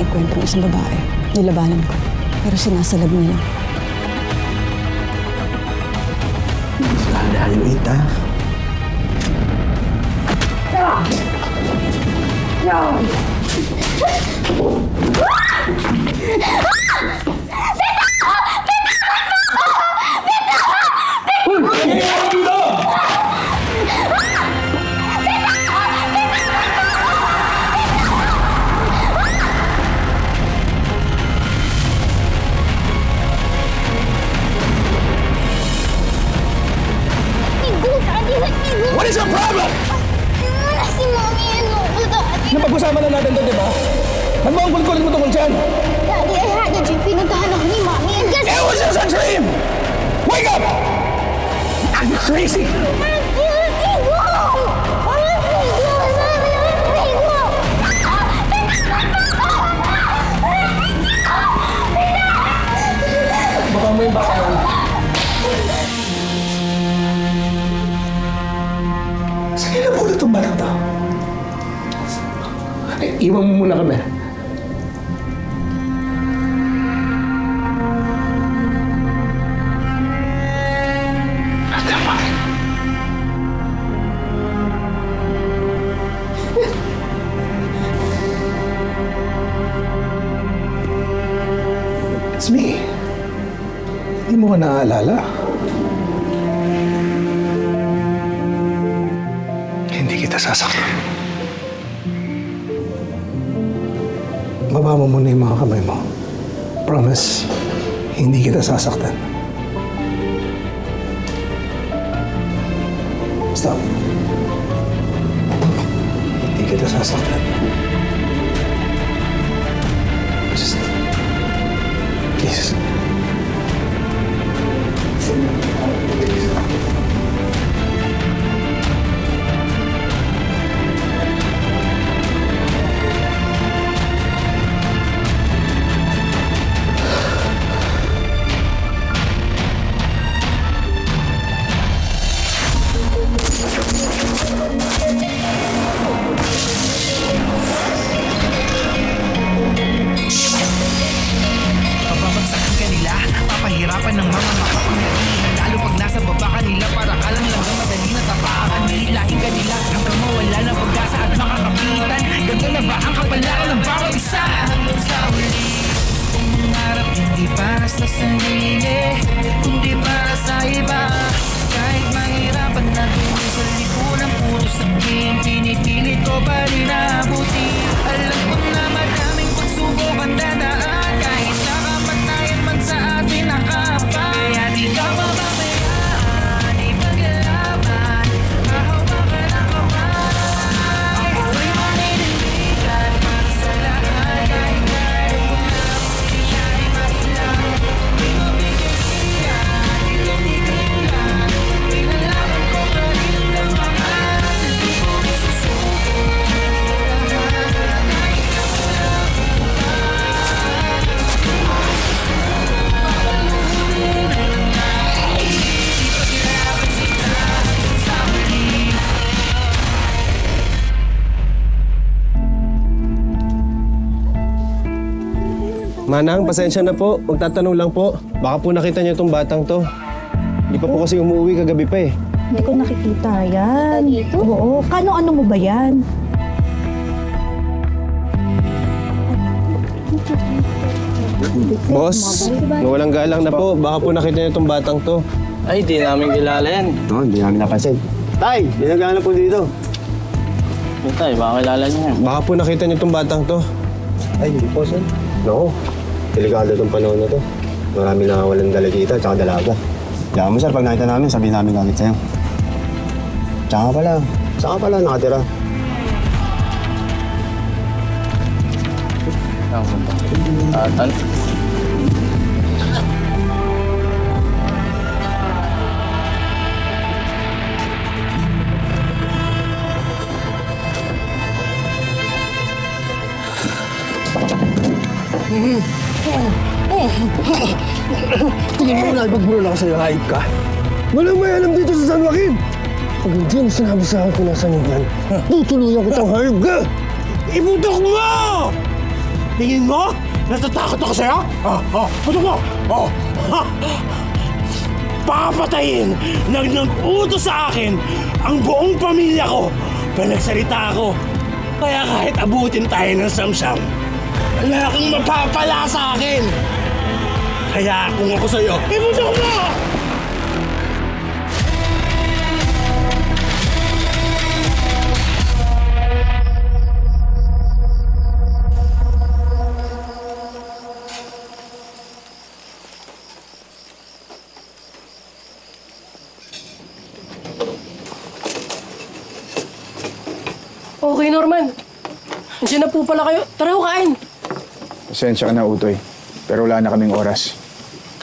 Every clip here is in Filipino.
siyang nakaenkwentro ng isang babae. Nilabanan ko. Pero sinasalab niya lang. Dahil ha? Igo, crazy! Baka mo yung bakalan. Saan nila muna itong batang to? Ay, iwan mo muna kami. Mo naaalala. Hindi kita sasaktan. Baba mo muna yung mga kamay mo. Promise, hindi kita sasaktan. Stop. Hindi kita sasaktan. Mga makapangyarihan Lalo pag nasa baba ka nila Para ka lang lang madali na tapakan Hilahin ka nila hanggang mawala ng pag-asa at makakapitan. Ganto na ba ang kapalaran ng bawat isa? Hanggang sa huli Kung mangarap hindi para sa sarili Kundi para sa iba. Kahit mahirapan na tuloy sa lipunan Puro sabihin pinipilit ko pa rin abuti Alam ko na madaming pagsubok ang dadaan Manang, pasensya na po. Magtatanong lang po. Baka po nakita niyo itong batang to. Hindi pa po kasi umuwi kagabi pa eh. Hindi ko nakikita yan. Oo. Kano-ano mo ba yan? Boss, walang galang na po. Baka po nakita niyo itong batang to. Ay, di namin kilala yan. Oo, hindi namin napansin. Tay, dinagana po dito. Tayo, baka kilala niyo yan. Baka po nakita niyo itong batang to. Ay, hindi po, sir. No, delikado itong panahon na to. Marami na walang dalagita at dalaga. Kaya mo, sir, pag nakita namin, sabihin namin kagad sa'yo. Tsaka pala, saan ka pala nakatira? Ah, tan- Tingin mo na, ipagburo ako sa'yo, hayop ka. Walang may alam dito sa San Joaquin. Pag hindi mo sinabi sa akin kung nasan yung yan, tutuluyan kitang hayop ka! Iputok mo! Tingin mo? Natatakot ako sa'yo? Oh, oh, ano mo? Oh, ha? Papatayin ng nag-utos sa akin ang buong pamilya ko pag nagsalita ako. Kaya kahit abutin tayo ng samsam, wala kang mapapala sa akin. Kaya kung ako sa'yo, ibuto mo! Okay, Norman. Andiyan na po pala kayo. Tara, kain. Pasensya ka na, Utoy. Pero wala na kaming oras.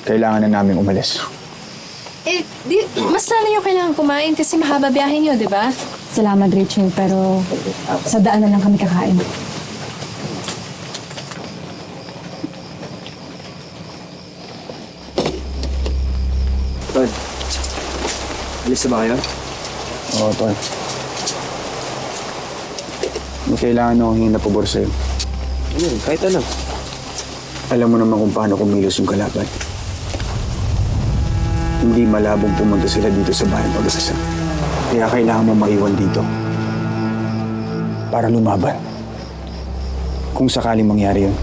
Kailangan na namin umalis. Eh, di, mas sana nyo kailangan kumain kasi mahaba biyahe nyo, di ba? Salamat, Rachel, pero sa daan na lang kami kakain. Tol, alis na ba kayo? Oo, Tol. May kailangan akong hingin na pabor sa'yo. Ano, kahit ano. Alam mo naman kung paano kumilos yung kalaban. Hindi malabong pumunta sila dito sa bahay pag-asa. Kaya kailangan mo maiwan dito. Para lumaban. Kung sakaling mangyari yun.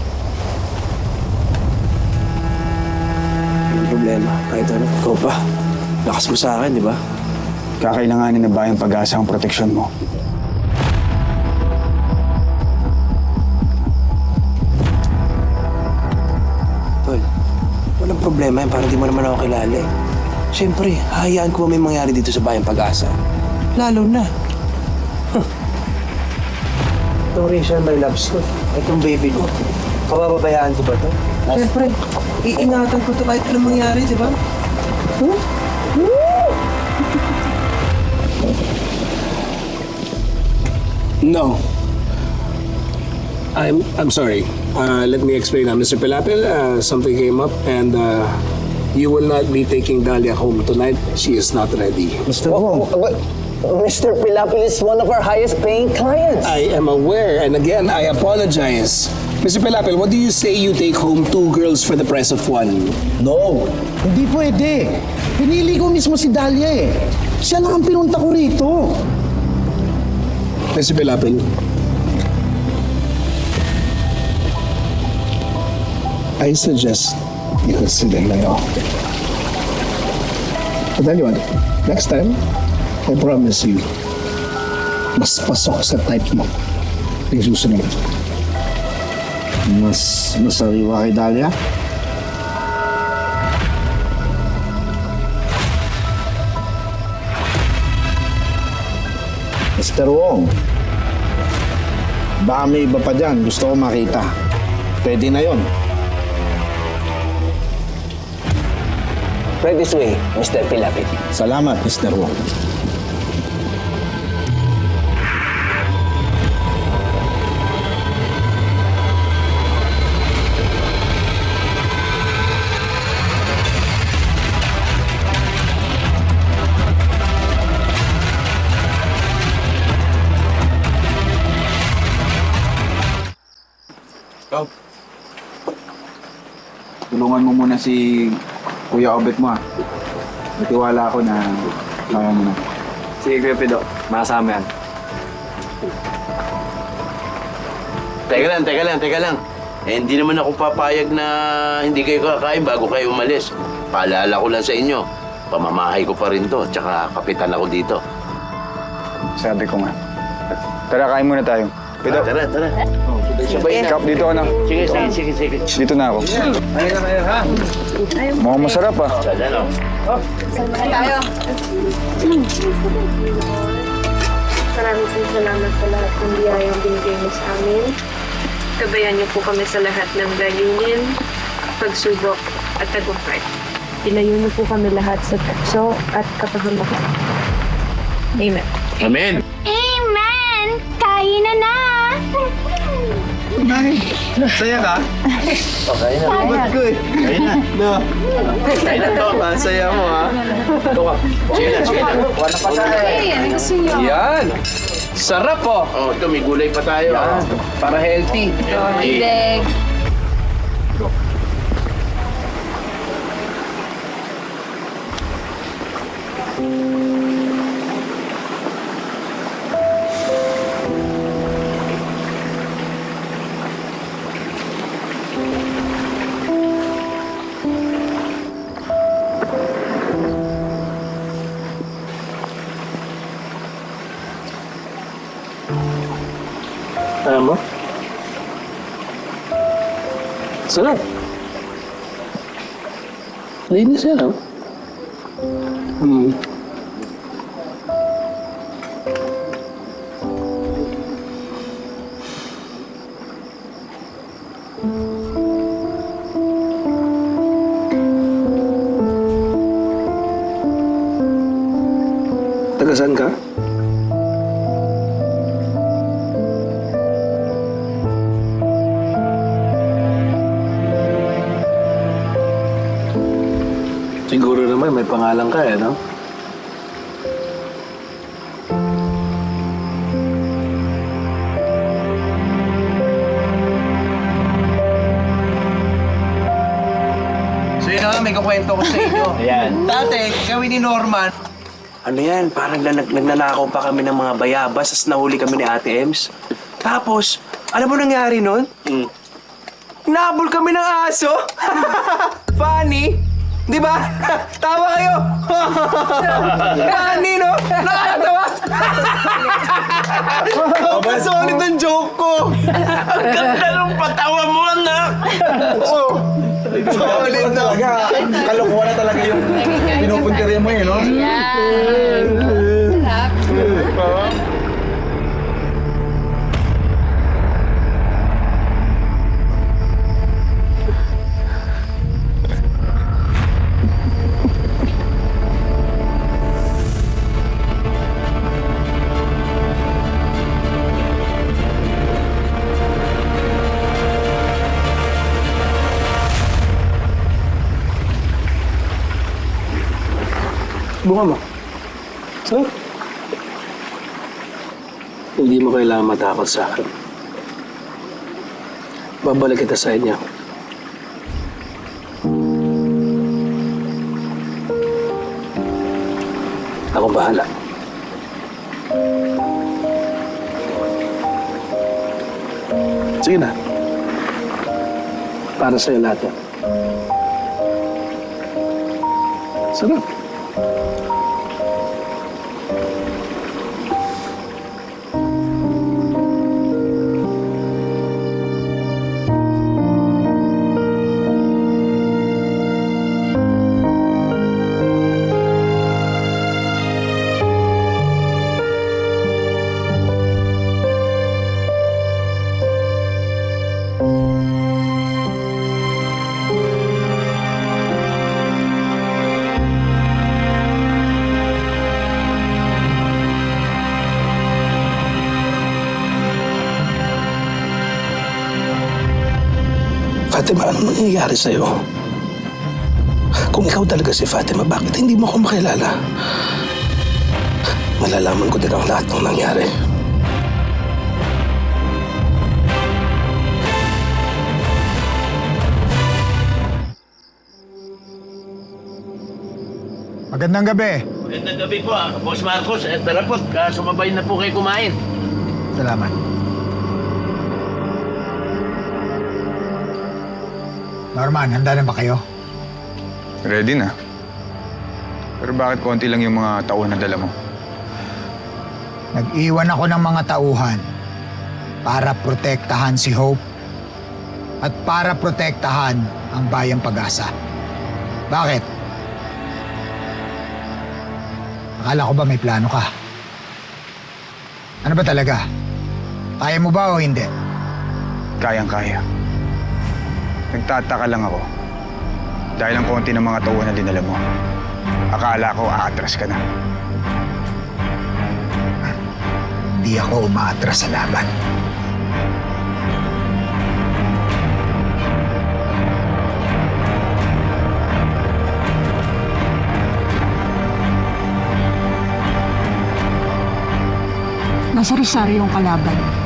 Yung problema, kahit ano. Ikaw pa. Lakas mo sa akin, di ba? Kakailanganin na bayang pag-asa ang proteksyon mo. Problema yan. Parang di mo naman ako kilala eh. Siyempre, hahayaan ko may mangyari dito sa bayang pag-asa. Lalo na. Huh. Itong Rachel, my loves ko. Itong baby ko. Kabababayaan ko ba to? Siyempre, iingatan ko to kahit anong mangyari, di ba? No. I'm I'm sorry. Uh, let me explain. Uh, Mr. Pilapil, uh, something came up and uh, you will not be taking Dahlia home tonight. She is not ready. Mr. Wong. Mr. Pilapil is one of our highest paying clients. I am aware and again, I apologize. Mr. Pilapil, what do you say you take home two girls for the price of one? No, hindi pwede. Pinili ko mismo si Dahlia eh. Siya lang ang pinunta ko rito. Mr. Pilapil, I suggest you consider na yun. But tell you what, next time, I promise you, mas pasok sa type mo yung susunod. Mas masariwa kay Dahlia? Mr. Wong, baka may iba pa dyan. Gusto ko makita. Pwede na yon. Right this way, Mr. Pilapil. Salamat, Mr. Wong. Tulungan mo muna si Kuya Obet mo ah. Natiwala ako na kaya mo na. Sige, Kuya Pido. Makasama yan. Teka lang, teka lang, teka lang. Eh, hindi naman ako papayag na hindi kayo kakain bago kayo umalis. Paalala ko lang sa inyo, pamamahay ko pa rin to, tsaka kapitan ako dito. Sabi ko nga. Tara, kain muna tayo. Pido, Ah, tara, tara. Sabay na. Kap, dito ka na. Sige, sige, sige, sige. Dito na ako. Mukhang masarap ah. Sana, no? Maraming salamat sa lahat ng biyayang binigay mo sa amin. Kabayan niyo po kami sa lahat ng layunin, pagsubok at tagumpay. Ilayo niyo po kami lahat sa tukso at kapahamakan. Amen. Amen! Amen! Kain na na! Nay, saya ka? Okay na. But good. Ayun na. No. Ayun na to. Ang saya mo ha. Ito ka. Sige na, sige na. Wala pa tayo. Ay, gusto niyo. Yan. Sarap po. Oh, ito may gulay pa tayo. Ah. Yan. Para healthy. Ito, hilig. Thank you. Sarap. Linis yan, oh. Hmm. Taga saan ka? May pangalan ka eh, no? So yun na nga, may kukwento ko sa inyo. Ayan. Dati, kami ni Norman. Ano yan, parang nag nagnanakaw pa kami ng mga bayabas, tapos nahuli kami ni Ate Ems. Tapos, alam mo nangyari nun? Mm. Nabol kami ng aso! Funny! Di ba? Tawa kayo! Funny, no? Nakakatawa! Sobrang solid ang joke ko! Ang ganda ng patawa mo, anak! Oh, solid na! Kalokohan na talaga yung pinupuntirya mo eh, no? Hindi mo kailangan matakot sa akin. Babalik kita sa inyo. Ako bahala. Sige na. Para sa'yo lahat yan. Sarap. Fatima, ano nangyayari sa'yo? Kung ikaw talaga si Fatima, bakit hindi mo ako makilala? Malalaman ko din ang lahat ng nangyari. Magandang gabi. Magandang gabi po, ah. Boss Marcos. Eh, tara po, ah, sumabay na po kayo kumain. Salamat. Norman, handa na ba kayo? Ready na. Pero bakit konti lang yung mga tauhan na dala mo? Nag-iwan ako ng mga tauhan para protektahan si Hope at para protektahan ang bayang pag-asa. Bakit? Akala ko ba may plano ka? Ano ba talaga? Kaya mo ba o hindi? Kayang-kaya. Nagtataka lang ako. Dahil ang konti ng mga tauhan na dinala mo. Akala ko aatras ka na. Hindi ako umaatras sa laban. Nasa Rosario yung kalaban.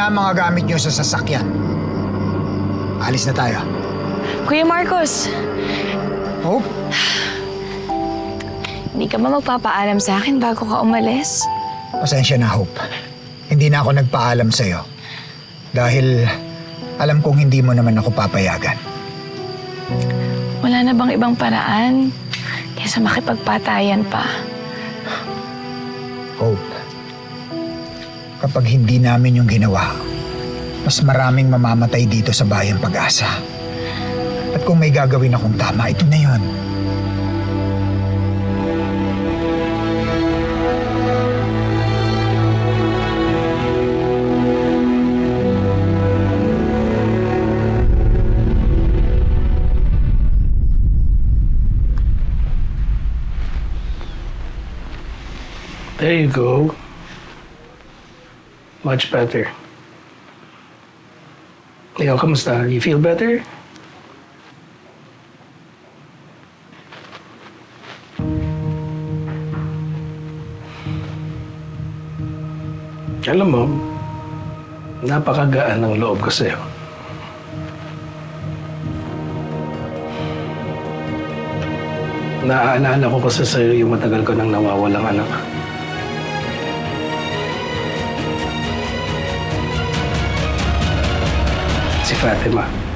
Na ang mga gamit niyo sa sasakyan. Alis na tayo. Kuya Marcos, Hope? hindi ka ba magpapaalam sa akin bago ka umalis? Pasensya na, Hope. Hindi na ako nagpaalam sa'yo. Dahil alam kong hindi mo naman ako papayagan. Wala na bang ibang paraan? Kesa makipagpatayan pa. Hope, kapag hindi namin yung ginawa, mas maraming mamamatay dito sa bayang pag-asa. At kung may gagawin akong tama, ito na yun. There you go. Much better. Ikaw, kamusta? You feel better? Alam mo, napakagaan ng loob ko sa'yo. Naaalala ko kasi sa'yo yung matagal ko nang nawawalang anak. Si Fatima.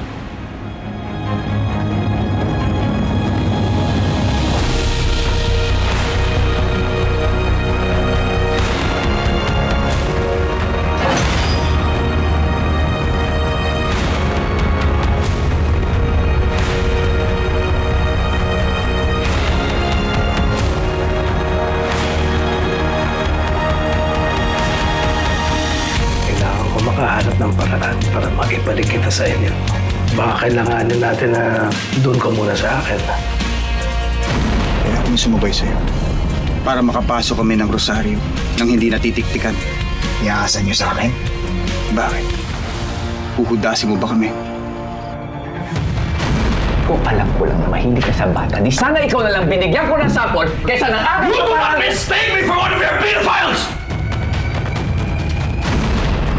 Sa inyo. Baka kailanganin natin na doon ka muna sa akin. Kaya kami sumabay sa'yo. Para makapasok kami ng rosaryo nang hindi natitiktikan. Iaasan niyo sa akin? Bakit? Huhudasin mo ba kami? Kung alam ko lang na mahilig ka sa bata, di sana ikaw na lang binigyan ko ng sample kaysa ng aking You do not mistake me for one of your pedophiles!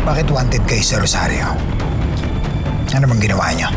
Bakit wanted kayo sa Rosario? Ano bang ginawa niyo?